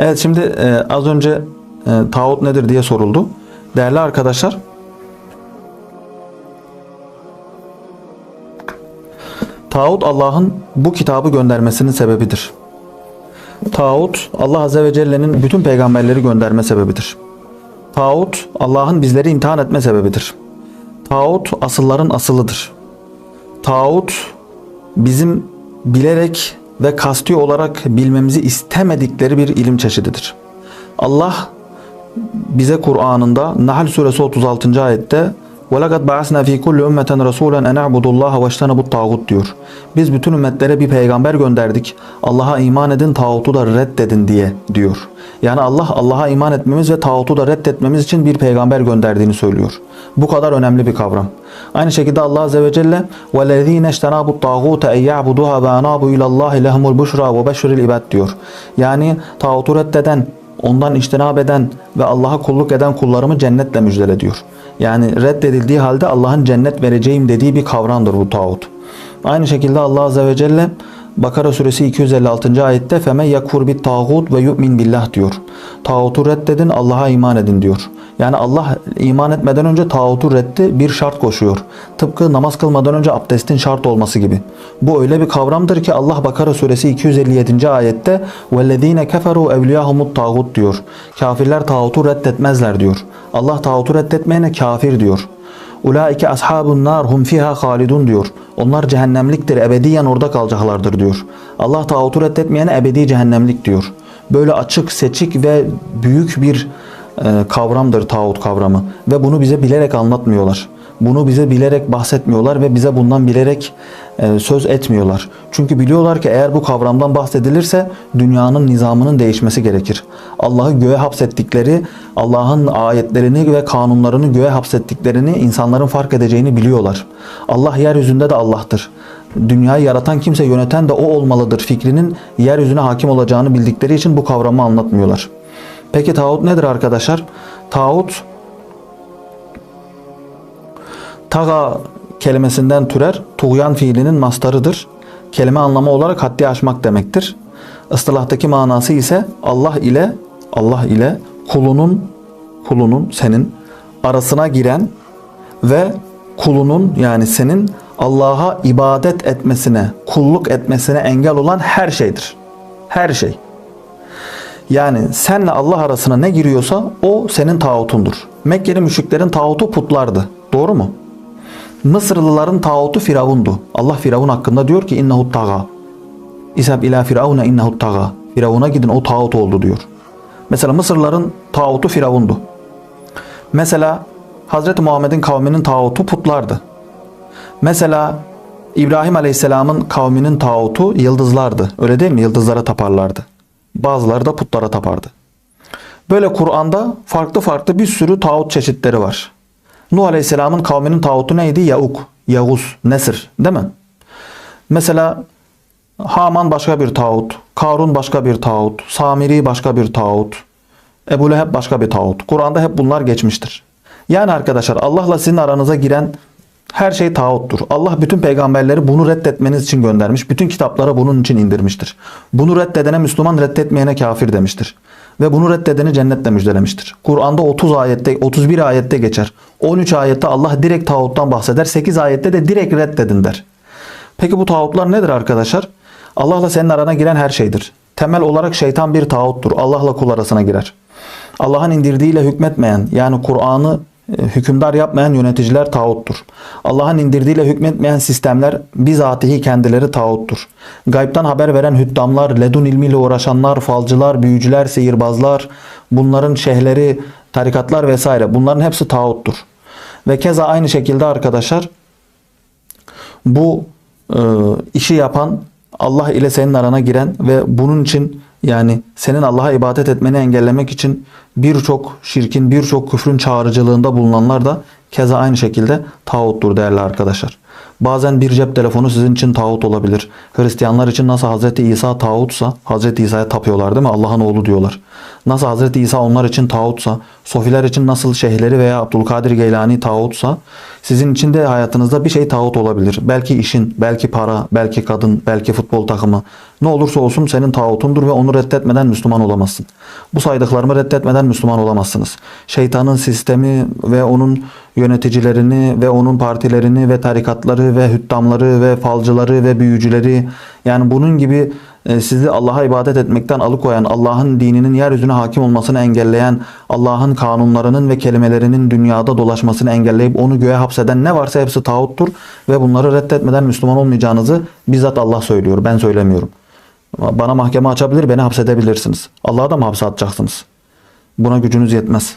Evet şimdi e, az önce e, tağut nedir diye soruldu. Değerli arkadaşlar Tağut Allah'ın bu kitabı göndermesinin sebebidir. Tağut Allah Azze ve Celle'nin bütün peygamberleri gönderme sebebidir. Tağut Allah'ın bizleri imtihan etme sebebidir. Tağut asılların asılıdır. Tağut bizim bilerek ve kasti olarak bilmemizi istemedikleri bir ilim çeşididir. Allah bize Kur'an'ında Nahl suresi 36. ayette وَلَقَدْ بَعَثْنَا ف۪ي كُلِّ اُمَّةً رَسُولًا اَنْ اَعْبُدُ اللّٰهَ وَاجْتَنَبُ الطَّاغُوتِ diyor. Biz bütün ümmetlere bir peygamber gönderdik. Allah'a iman edin, tağutu da reddedin diye diyor. Yani Allah Allah'a iman etmemiz ve tağutu da reddetmemiz için bir peygamber gönderdiğini söylüyor. Bu kadar önemli bir kavram. Aynı şekilde Allah Azze ve Celle وَالَّذ۪ينَ اجْتَنَابُوا الطَّاغُوتَ اَنْ يَعْبُدُوهَا وَاَنَابُوا اِلَى اللّٰهِ لَهُمُ الْبُشْرَى وَبَشِّرِ الْاِبَادِ diyor. Yani tağutu reddeden, ondan iştinab eden ve Allah'a kulluk eden kullarımı cennetle müjdele diyor. Yani reddedildiği halde Allah'ın cennet vereceğim dediği bir kavramdır bu tağut. Aynı şekilde Allah Azze ve Celle Bakara suresi 256. ayette feme yakur bit tağut ve yu'min billah diyor. Tağutu reddedin Allah'a iman edin diyor. Yani Allah iman etmeden önce tağutu reddi bir şart koşuyor. Tıpkı namaz kılmadan önce abdestin şart olması gibi. Bu öyle bir kavramdır ki Allah Bakara suresi 257. ayette vellezine keferu evliyahumut tağut diyor. Kafirler tağutu reddetmezler diyor. Allah tağutu reddetmeyene kafir diyor. Ulaike ashabun nar hum fiha halidun diyor. Onlar cehennemliktir. Ebediyen orada kalacaklardır diyor. Allah tağutu reddetmeyene ebedi cehennemlik diyor. Böyle açık, seçik ve büyük bir e, kavramdır tağut kavramı. Ve bunu bize bilerek anlatmıyorlar. Bunu bize bilerek bahsetmiyorlar ve bize bundan bilerek e, söz etmiyorlar. Çünkü biliyorlar ki eğer bu kavramdan bahsedilirse dünyanın nizamının değişmesi gerekir. Allah'ı göğe hapsettikleri, Allah'ın ayetlerini ve kanunlarını göğe hapsettiklerini insanların fark edeceğini biliyorlar. Allah yeryüzünde de Allah'tır. Dünyayı yaratan kimse yöneten de o olmalıdır fikrinin yeryüzüne hakim olacağını bildikleri için bu kavramı anlatmıyorlar. Peki tağut nedir arkadaşlar? Tağut Taga kelimesinden türer. Tuğyan fiilinin mastarıdır. Kelime anlamı olarak haddi aşmak demektir. Istilahtaki manası ise Allah ile Allah ile kulunun kulunun senin arasına giren ve kulunun yani senin Allah'a ibadet etmesine, kulluk etmesine engel olan her şeydir. Her şey. Yani senle Allah arasına ne giriyorsa o senin tağutundur. Mekkeli müşriklerin tağutu putlardı. Doğru mu? Mısırlıların tağutu Firavundu. Allah Firavun hakkında diyor ki innehu taga. İshab ila firavuna innehu taga. Firavuna gidin o tağut oldu diyor. Mesela Mısırlıların tağutu Firavundu. Mesela Hazreti Muhammed'in kavminin tağutu putlardı. Mesela İbrahim Aleyhisselam'ın kavminin tağutu yıldızlardı. Öyle değil mi? Yıldızlara taparlardı. Bazıları da putlara tapardı. Böyle Kur'an'da farklı farklı bir sürü tağut çeşitleri var. Nuh Aleyhisselam'ın kavminin tağutu neydi? Yauk, Yavuz, Nesir değil mi? Mesela Haman başka bir tağut, Karun başka bir tağut, Samiri başka bir tağut, Ebu Leheb başka bir tağut. Kur'an'da hep bunlar geçmiştir. Yani arkadaşlar Allah'la sizin aranıza giren her şey tağuttur. Allah bütün peygamberleri bunu reddetmeniz için göndermiş. Bütün kitaplara bunun için indirmiştir. Bunu reddedene Müslüman reddetmeyene kafir demiştir. Ve bunu reddedeni cennetle müjdelemiştir. Kur'an'da 30 ayette, 31 ayette geçer. 13 ayette Allah direkt tağuttan bahseder. 8 ayette de direkt reddedin der. Peki bu tağutlar nedir arkadaşlar? Allah'la senin arana giren her şeydir. Temel olarak şeytan bir tağuttur. Allah'la kul arasına girer. Allah'ın indirdiğiyle hükmetmeyen yani Kur'an'ı hükümdar yapmayan yöneticiler tağuttur. Allah'ın indirdiğiyle hükmetmeyen sistemler bizatihi kendileri tağuttur. Gaybtan haber veren hüddamlar, ledun ilmiyle uğraşanlar, falcılar, büyücüler, sihirbazlar, bunların şeyhleri, tarikatlar vesaire bunların hepsi tağuttur. Ve keza aynı şekilde arkadaşlar bu e, işi yapan Allah ile senin arana giren ve bunun için yani senin Allah'a ibadet etmeni engellemek için birçok şirkin, birçok küfrün çağrıcılığında bulunanlar da keza aynı şekilde tağuttur değerli arkadaşlar. Bazen bir cep telefonu sizin için tağut olabilir. Hristiyanlar için nasıl Hz. İsa tağutsa Hz. İsa'ya tapıyorlar değil mi? Allah'ın oğlu diyorlar. Nasıl Hazreti İsa onlar için tağutsa, Sofiler için nasıl şeyhleri veya Abdülkadir Geylani tağutsa, sizin için de hayatınızda bir şey tağut olabilir. Belki işin, belki para, belki kadın, belki futbol takımı. Ne olursa olsun senin tağutundur ve onu reddetmeden Müslüman olamazsın. Bu saydıklarımı reddetmeden Müslüman olamazsınız. Şeytanın sistemi ve onun yöneticilerini ve onun partilerini ve tarikatları ve hüttamları ve falcıları ve büyücüleri yani bunun gibi sizi Allah'a ibadet etmekten alıkoyan, Allah'ın dininin yeryüzüne hakim olmasını engelleyen, Allah'ın kanunlarının ve kelimelerinin dünyada dolaşmasını engelleyip onu göğe hapseden ne varsa hepsi tağuttur ve bunları reddetmeden Müslüman olmayacağınızı bizzat Allah söylüyor. Ben söylemiyorum. Bana mahkeme açabilir, beni hapsedebilirsiniz. Allah'a da mı hapse atacaksınız? Buna gücünüz yetmez.